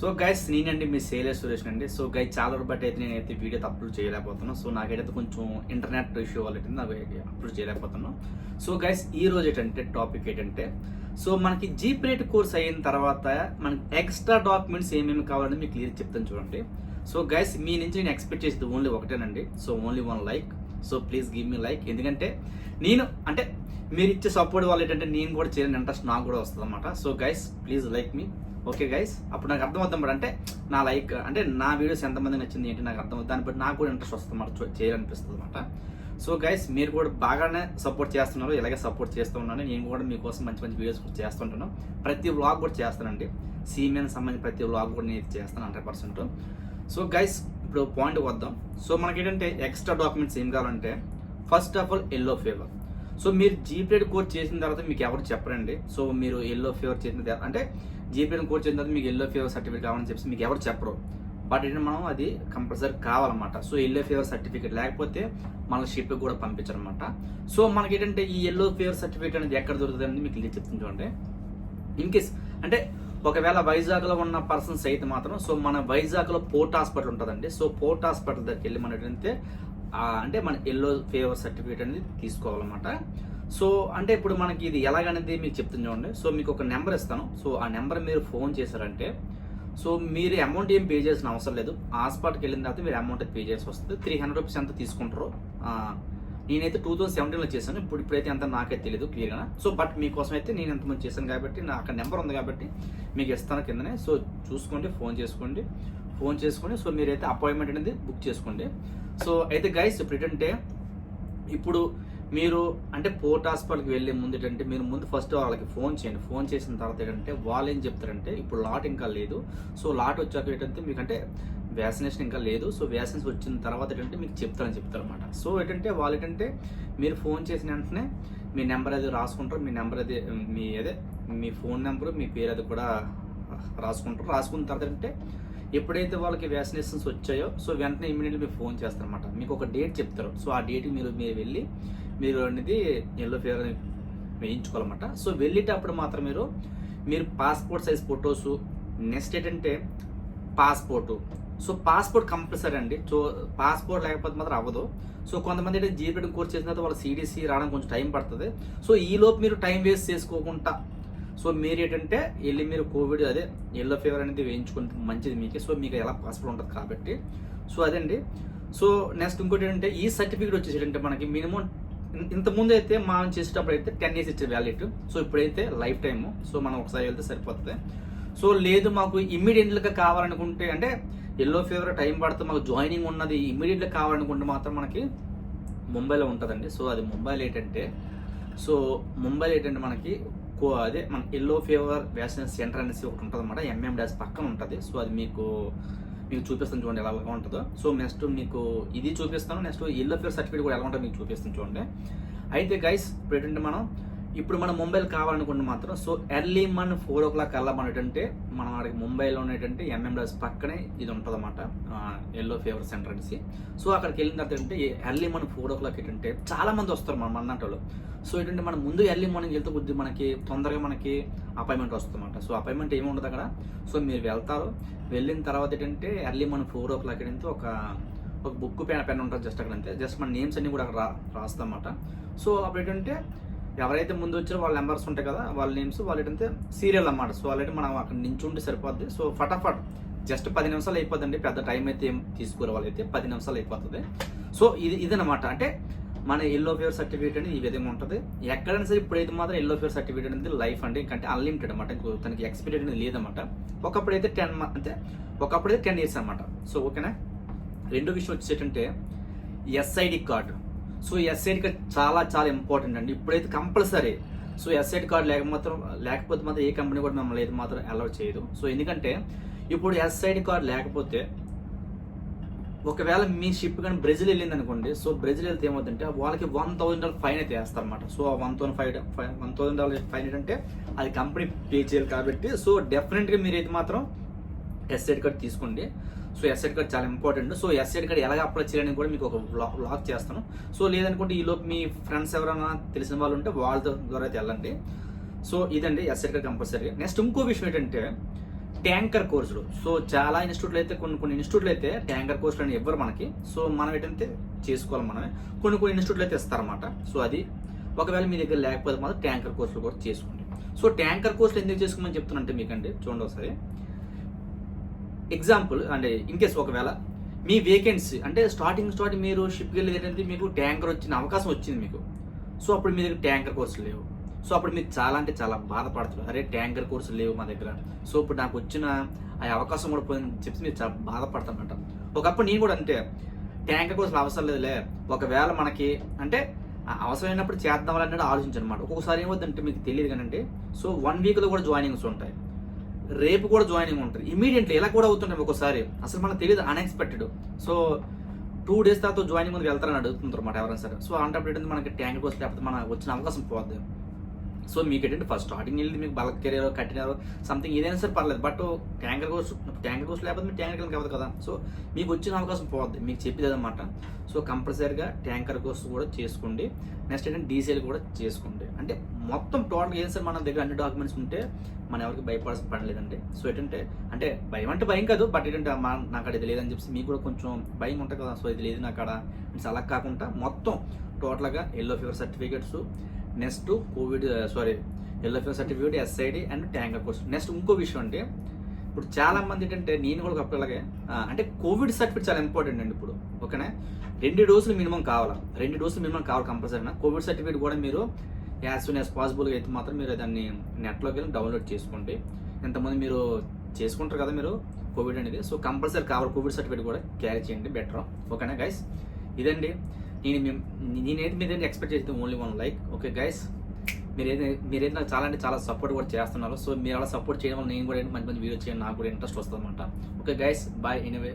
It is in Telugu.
సో గైస్ నేనండి మీ సేలే సురేష్ అండి. సో గైస్ చాలా రోజులు బట్టి అయితే నేనైతే వీడియో అప్లోడ్ చేయలేకపోతున్నాను సో నాకైతే కొంచెం ఇంటర్నెట్ ఇష్యూ వల్ల నాకు అప్లోడ్ చేయలేకపోతున్నాను సో గైస్ ఈ రోజు ఏంటంటే టాపిక్ ఏంటంటే సో మనకి జీప్ రేట్ కోర్స్ అయిన తర్వాత మనకి ఎక్స్ట్రా డాక్యుమెంట్స్ ఏమేమి కావాలని మీకు క్లియర్ చెప్తాను చూడండి. సో గైస్ మీ నుంచి నేను ఎక్స్పెక్ట్ చేసేది ఓన్లీ ఒకటేనండి. So only one like so please give me like. ఎందుకంటే నేను అంటే మీరు ఇచ్చే సపోర్ట్ వల్ల ఏంటంటే నేను కూడా చేయని ఇంట్రెస్ట్ నాకు కూడా వస్తుంది అనమాట so guys please like me okay guys అప్పుడు నాకు అర్థమవుతాం బట్ అంటే నా లైక్ అంటే నా వీడియోస్ ఎంతమంది నచ్చింది ఏంటి నాకు అర్థమవుతుంది. దాన్ని బట్టి నాకు కూడా ఇంట్రెస్ట్ వస్తుంది అనమాట చేయాలనిపిస్తుంది అనమాట సో గైస్ మీరు కూడా బాగానే సపోర్ట్ చేస్తున్నారు. ఇలాగే సపోర్ట్ చేస్తూ ఉన్నాను నేను కూడా మీకోసం మంచి మంచి వీడియోస్ కూడా చేస్తుంటాను ప్రతి వ్లాగ్ కూడా చేస్తానండి. సీమెన్ సంబంధించి ప్రతి వ్లాగ్ కూడా నేను చేస్తాను హండ్రెడ్ పర్సెంట్. సో గైస్ ఇప్పుడు పాయింట్ వద్దాం సో మనకి ఏంటంటే ఎక్స్ట్రా డాక్యుమెంట్స్ ఏం కావాలంటే first of all yellow fever so మీరు జీపీఎడ్ కోర్స్ చేసిన తర్వాత మీకు ఎవరు చెప్పరండి? సో మీరు ఎల్లో ఫీవర్ చేసిన తర్వాత అంటే జీపీఎడ్ కోర్స్ చేసిన తర్వాత మీకు ఎల్లో ఫీవర్ సర్టిఫికేట్ కావాలని చెప్పి మీకు ఎవరు చెప్పరు. బట్ ఏంటంటే మనం అది కంపల్సరీ కావాలన్నమాట. సో ఎల్లో ఫీవర్ సర్టిఫికేట్ లేకపోతే మన షిప్ కూడా పంపించారనమాట సో మనకి ఏంటంటే ఈ ఎల్లో ఫీవర్ సర్టిఫికేట్ అనేది ఎక్కడ దొరుకుతుంది అనేది మీకు చెప్తుంది చూడండి. ఇన్ కేస్ అంటే ఒకవేళ వైజాగ్లో ఉన్న పర్సన్స్ అయితే మాత్రం సో మన వైజాగ్లో పోర్ట్ హాస్పిటల్ ఉంటుందండి. సో పోర్ట్ హాస్పిటల్ దగ్గరికి వెళ్ళి మనం ఏంటంటే అంటే మన ఎల్లో ఫేవర్ సర్టిఫికేట్ అనేది తీసుకోవాలన్నమాట. సో అంటే ఇప్పుడు మనకి ఇది ఎలాగనేది మీకు చెప్తుంది చూడండి. సో మీకు ఒక నెంబర్ ఇస్తాను. సో ఆ నెంబర్ మీరు ఫోన్ చేశారంటే సో మీరు అమౌంట్ ఏం పే చేసిన అవసరం లేదు. హాస్పిటల్కి వెళ్ళిన తర్వాత మీరు అమౌంట్ పే చేసి వస్తుంది. త్రీ హండ్రెడ్ రూపీస్ ఎంత తీసుకుంటారు. నేనైతే టూ థౌసండ్ సెవెంటీన్లో చేశాను. ఇప్పుడు ఇప్పుడైతే అంత నాకైతే తెలియదు క్లియర్గా సో బట్ మీకోసం అయితే నేను ఎంతమంది చేశాను కాబట్టి నా అక్కడ నెంబర్ ఉంది కాబట్టి మీకు ఇస్తాను కిందనే. సో చూసుకోండి ఫోన్ చేసుకోండి. ఫోన్ చేసుకోండి సో మీరైతే అపాయింట్మెంట్ అనేది బుక్ చేసుకోండి. సో అయితే గైస్ ఇప్పుడు ఏంటంటే ఇప్పుడు మీరు అంటే పోర్ట్ హాస్పిటల్కి వెళ్ళే ముందు ఏంటంటే మీరు ముందు ఫస్ట్ వాళ్ళకి ఫోన్ చేయండి. ఫోన్ చేసిన తర్వాత ఏంటంటే వాళ్ళు ఏం చెప్తారంటే ఇప్పుడు లాట్ ఇంకా లేదు. సో లాట్ వచ్చాక ఏంటంటే మీకు అంటే వ్యాక్సినేషన్ ఇంకా లేదు. సో వ్యాక్సిన్స్ వచ్చిన తర్వాత ఏంటంటే మీకు చెప్తారని చెప్తారు అనమాట సో ఏంటంటే వాళ్ళు ఏంటంటే మీరు ఫోన్ చేసిన వెంటనే మీ నెంబర్ అది రాసుకుంటారు. మీ నెంబర్ అది మీ అదే మీ ఫోన్ నెంబరు మీ పేరు అది కూడా రాసుకుంటారు. రాసుకున్న తర్వాత ఏంటంటే ఎప్పుడైతే వాళ్ళకి వ్యాక్సినేషన్స్ వచ్చాయో సో వెంటనే ఇమీడియట్లీ మీరు ఫోన్ చేస్తారనమాట మీకు ఒక డేట్ చెప్తారు. సో ఆ డేట్కి మీరు మీరు వెళ్ళి మీరు అనేది ఎల్లో ఫీవర్ వేయించుకోవాలన్నమాట. సో వెళ్ళేటప్పుడు మాత్రం మీరు మీరు పాస్పోర్ట్ సైజ్ ఫొటోసు నెక్స్ట్ ఏంటంటే పాస్పోర్టు సో పాస్పోర్ట్ కంపల్సరీ అండి. సో పాస్పోర్ట్ లేకపోతే మాత్రం అవ్వదు. సో కొంతమంది అయితే జీపీఎడ్ కోర్స్ చేసిన తర్వాత వాళ్ళ సిడిసి రావడానికి కొంచెం టైం పడుతుంది. సో ఈలోపు మీరు టైం వేస్ట్ చేసుకోకుండా సో మీరు ఏంటంటే వెళ్ళి మీరు కోవిడ్ అదే ఎల్లో ఫీవర్ అనేది వేయించుకుంటే మంచిది మీకు. సో మీకు ఎలా పాస్పోర్ట్ ఉంటుంది కాబట్టి. సో అదండి సో నెక్స్ట్ ఇంకోటి ఏంటంటే ఈ సర్టిఫికేట్ వచ్చేసి మనకి మినిమం ఇంతకుముందు అయితే మనం చేసేటప్పుడు అయితే టెన్ ఇయర్స్ ఇచ్చే వ్యాలిడ్ సో ఇప్పుడైతే లైఫ్ టైము సో మనం ఒకసారి వెళ్తే సరిపోతుంది. సో లేదు మాకు ఇమ్మీడియట్గా కావాలనుకుంటే అంటే ఎల్లో ఫీవర్ టైం పడితే మాకు జాయినింగ్ ఉన్నది ఇమ్మీడియట్గా కావాలనుకుంటే మాత్రం మనకి ముంబైలో ఉంటుందండి. సో అది ముంబైలో ఏంటంటే సో ముంబైలో ఏంటంటే మనకి కో- అదే మన ఎల్లో ఫీవర్ వ్యాక్సినేషన్ సెంటర్ అనేసి ఒకటి ఉంటుంది అనమాట ఎంఎం డాష్ పక్కన ఉంటుంది. సో అది మీకు మీకు చూపిస్తాను చూడండి ఎలా ఉంటుందో. సో నెక్స్ట్ మీకు ఇది చూపిస్తాను. నెక్స్ట్ ఎల్లో ఫీవర్ సర్టిఫికేట్ కూడా ఎలా ఉంటుందో మీకు చూపిస్తాను చూడండి. అయితే గైస్ ఇప్పుడు ఏంటంటే మనం ఇప్పుడు మనం ముంబైలో కావాలనుకుంటే మాత్రం సో ఎర్లీ మన ఫోర్ ఓ క్లాక్ కల్లా మనం మనం అక్కడికి ముంబైలో ఉన్నటువంటి ఎంఎం డాస్ పక్కనే ఇది ఉంటుంది అనమాట ఎల్లో ఫీవర్ సెంటర్ అనేసి. సో అక్కడికి వెళ్ళిన తర్వాత ఏంటంటే ఎర్లీ మన ఫోర్ ఓ క్లాక్ ఏంటంటే చాలా మంది వస్తారు మన మన్నాటోళ్ళు సో ఏంటంటే మనం ముందు ఎర్లీ మార్నింగ్ వెళ్తే కొద్ది మనకి తొందరగా మనకి అపాయింట్మెంట్ వస్తుందన్నమాట. సో అపాయింట్మెంట్ ఏమి ఉండదు అక్కడ. సో మీరు వెళ్తారు. వెళ్ళిన తర్వాత ఏంటంటే ఎర్లీ మన ఫోర్ ఓ క్లాక్ ఏంటంటే ఒక ఒక బుక్ పెన్ పెన్ ఉంటుంది జస్ట్ అక్కడ అంతే. జస్ట్ మన నేమ్స్ అన్ని కూడా అక్కడ రా రాస్తామన్నమాట. సో అప్పుడు ఏంటంటే ఎవరైతే ముందు వచ్చారో వాళ్ళ నెంబర్స్ ఉంటాయి కదా వాళ్ళ నేమ్స్ వాళ్ళు ఏంటంటే సీరియల్ అన్నమాట. సో ఆల్రెడీ మనం అక్కడ నించుంటే సరిపోద్ది. సో ఫటాఫట్ జస్ట్ పది నిమిషాలు అయిపోద్దండి. పెద్ద టైం అయితే ఏం తీసుకోరు వాళ్ళైతే పది నిమిషాలు అయిపోతుంది. సో ఇది ఇదనమాట అంటే మన ఎల్లో ఫీవర్ సర్టిఫికేట్ అనేది ఈ విధంగా ఉంటుంది. ఎక్కడైనా సరే ఇప్పుడైతే మాత్రం ఎల్లో ఫీవర్ సర్టిఫికేట్ అనేది లైఫ్ అంటే ఇంకంటే అన్లిమిటెడ్ అనమాట ఇంకో తనకి ఎక్స్పీరియడ్ అనేది లేదన్నమాట. ఒకప్పుడైతే టెన్ అంటే ఒకప్పుడైతే టెన్ ఇయర్స్ అనమాట సో ఓకేనా? రెండో విషయం వచ్చేటంటే SID card so SID card చాలా చాలా ఇంపార్టెంట్ అండి. ఇప్పుడైతే కంపల్సరీ సో ఎస్ఐడి కార్డు లేక మాత్రం లేకపోతే మాత్రం ఏ కంపెనీ కూడా మిమ్మల్ని అయితే మాత్రం అలౌ చేయదు. సో ఎందుకంటే ఇప్పుడు ఎస్ఐడి కార్డు లేకపోతే ఒకవేళ మీ షిప్ కానీ బ్రెజిల్ వెళ్ళింది అనుకోండి సో బ్రెజిల్ వెళ్తే ఏమవుతుందంటే వాళ్ళకి వన్ థౌసండ్ డాలర్ ఫైన్ అయితే వేస్తారనమాట సో ఆ one thousand five one thousand dollar fine ఏంటంటే అది కంపెనీ పే చేయాలి కాబట్టి సో డెఫినెట్గా మీరైతే మాత్రం ఎస్ఐడి కార్డు తీసుకోండి. సో ఎస్ఐడ్ కార్డ్ చాలా ఇంపార్టెంట్ సో ఎస్ఐడ్ కార్డ్ ఎలాగ అప్లై చేయాలని కూడా మీకు ఒక బ్లాగ్ చేస్తాను. సో లేదనుకుంటే ఈలోపు మీ ఫ్రెండ్స్ ఎవరైనా తెలిసిన వాళ్ళు ఉంటే వాళ్ళ ద్వారా అయితే వెళ్ళండి. సో ఇదండి ఎస్ఐడ్ కార్డ్ కంపల్సరీ నెక్స్ట్ ఇంకో విషయం ఏంటంటే ట్యాంకర్ కోర్సులు. సో చాలా ఇన్స్టిట్యూట్లు అయితే కొన్ని కొన్ని ఇన్స్టిట్యూట్లు అయితే ట్యాంకర్ కోర్సులు అని ఇవ్వరు మనకి. సో మనం ఏంటంటే చేసుకోవాలి మనమే. కొన్ని కొన్ని ఇన్స్టిట్యూట్లు అయితే ఇస్తారన్నమాట. సో అది ఒకవేళ మీ దగ్గర లేకపోతే మాత్రం ట్యాంకర్ కోర్సులు కూడా చేసుకోండి. సో ట్యాంకర్ కోర్సులు ఎందుకు చేసుకోమని చెప్తున్నంటే మీకండి చూడండి ఒకసారి. ఎగ్జాంపుల్ అంటే ఇన్ కేస్ ఒకవేళ మీ వేకెన్సీ అంటే స్టార్టింగ్ స్టార్టింగ్ మీరు షిప్కి వెళ్ళేది మీకు ట్యాంకర్ వచ్చిన అవకాశం వచ్చింది మీకు. సో అప్పుడు మీ దగ్గర ట్యాంకర్ కోర్సులు లేవు. సో అప్పుడు మీరు చాలా అంటే చాలా బాధపడుతున్నారు. అరే ట్యాంకర్ కోర్సులు లేవు మా దగ్గర. సో ఇప్పుడు నాకు వచ్చిన ఆ అవకాశం కూడా పోయిందని చెప్పి మీరు చాలా బాధపడతానమాట ఒకప్పుడు నేను కూడా అంతే. ట్యాంకర్ కోర్సులు అవసరం లేదులే. ఒకవేళ మనకి అంటే అవసరమైనప్పుడు చేద్దాం అన్నట్టు ఆలోచించనమాట ఒక్కొక్కసారి ఏమవుతుందంటే మీకు తెలియదు కానీ సో వన్ వీక్లో కూడా జాయినింగ్స్ ఉంటాయి. రేపు కూడా జాయినింగ్ ఉంటుంది ఇమీడియట్లీ ఇలా కూడా అవుతుంటాయి ఒక్కోసారి అసలు మనకు తెలియదు అన్ఎక్స్పెక్టెడ్ సో టూ డేస్ తర్వాత జాయినింగ్ ముందుకు వెళ్తారని అడుగుతుంటారు అన్నమాట ఎవరైనా సరే. సో అంటే మనకి ట్యాంక్ కోసం లేకపోతే మన వచ్చిన అవకాశం పోద్ది. సో మీకు ఏంటంటే ఫస్ట్ స్టార్టింగ్ వెళ్ళి మీకు బల్క్ కెరీర్ కట్టినారు సంథింగ్ ఏదైనా సరే పర్లేదు. But tanker course tanker course లేకపోతే మీరు ట్యాంకర్ కాదు కదా. సో మీకు వచ్చిన అవకాశం పోద్ది. మీకు చెప్పేది అనమాట సో కంపల్సరీగా ట్యాంకర్ కోర్స్ కూడా చేసుకోండి. నెక్స్ట్ ఏంటంటే డీసీఎల్ కూడా చేసుకోండి. అంటే మొత్తం టోటల్ ఏం సార్ మన దగ్గర అన్ని డాక్యుమెంట్స్ ఉంటే మనం ఎవరికి భయపడాల్సిన పని లేదండి. సో ఏంటంటే అంటే భయం అంటే భయం కాదు బట్ ఏంటంటే మా నాకు అది లేదని చెప్పి మీకు కూడా కొంచెం భయం ఉంటుంది కదా. సో ఇది లేదు నాకు అక్కడ అలా కాకుండా మొత్తం టోటల్గా yellow fever certificates next covid sorry yellow fever certificate SID and tanker course next ఇంకో విషయం అంటే ఇప్పుడు చాలా మంది ఏంటంటే నేను కూడా ఒకలాగే అంటే కోవిడ్ సర్టిఫికేట్ చాలా ఇంపార్టెంట్ అండి ఇప్పుడు ఓకేనా రెండు డోసులు మినిమం కావాలా? రెండు డోసులు మినిమం కావాలి కంపల్సరీనా కోవిడ్ సర్టిఫికేట్ కూడా మీరు యాజ్ సూన్ యాజ్ పాసిబుల్గా అయితే మాత్రం మీరు దాన్ని నెట్లోకి వెళ్ళి డౌన్లోడ్ చేసుకోండి. ఎంతమంది మీరు చేసుకుంటారు కదా మీరు కోవిడ్ అనేది సో కంపల్సరీ కావాలి కోవిడ్ సర్టిఫికేట్ కూడా క్యారీ చేయండి బెటర్ ఓకేనా గైస్ ఇదండి. నేను మేము నేనైతే మీ దగ్గర ఎక్స్పెక్ట్ చేస్తే only one like okay guys మీరైతే మీరైతే నాకు చాలా అంటే చాలా సపోర్ట్ కూడా చేస్తున్నారు. సో మీరు అలా సపోర్ట్ చేయడం వల్ల నేను కూడా మంచి మంచి వీడియో చేయండి నాకు కూడా ఇంట్రెస్ట్ వస్తుంది అనమాట ఓకే గైస్ బాయ్ ఎనీవే